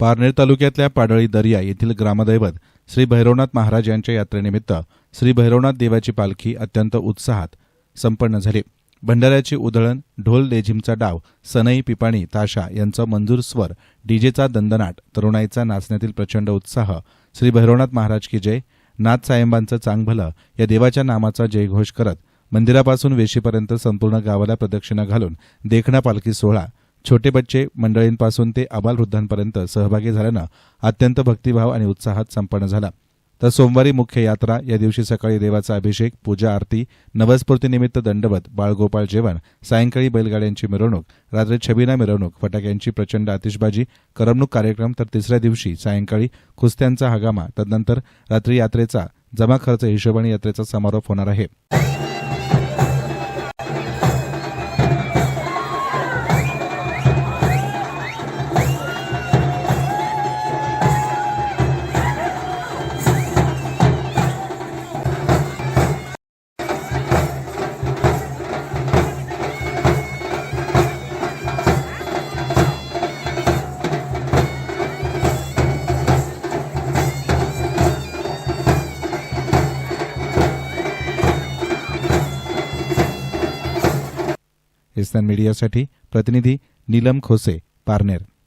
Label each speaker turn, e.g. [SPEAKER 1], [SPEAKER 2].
[SPEAKER 1] पारनेर तालुक्यातल्या पाडळी दर्या येथील ग्रामदैवत श्री भैरवनाथ महाराज यांच्या यात्रेनिमित्त श्री भैरवनाथ देवाची पालखी अत्यंत उत्साहात संपन्न झाली. भंडाऱ्याची उधळण ढोल लेझिमचा डाव सनई पिपाणी ताशा यांचा मंजूर स्वर डीजेचा दंदनाट तरुणाईचा नाचण्यातील प्रचंड उत्साह श्री भैरवनाथ महाराज की जय नाथ साहेबांचं चांगभलं या देवाच्या नामाचा जयघोष करत मंदिरापासून वेशीपर्यंत संपूर्ण गावाला प्रदक्षिणा घालून देखणा पालखी सोहळा छोटे बच्चे मंडळींपासून ते अबालवृद्धांपर्यंत सहभागी झाल्यानं अत्यंत भक्तिभाव आणि उत्साहात संपन्न झाला. तर सोमवारी मुख्य यात्रा या दिवशी सकाळी देवाचा अभिषेक पूजा आरती नवस्फूर्तीनिमित्त दंडवत बाळगोपाळ जेवण सायंकाळी बैलगाड्यांची मिरवणूक रात्री छबिना मिरवणूक फटाक्यांची प्रचंड आतिषबाजी करमणूक कार्यक्रम तर तिसऱ्या दिवशी सायंकाळी कुस्त्यांचा हगामा तदनंतर रात्री यात्रेचा जमा खर्च हिशोबाने यात्रेचा समारोप होणार आहे. इस्तान मीडियासाठी प्रतिनिधी नीलम खोसे पारनेर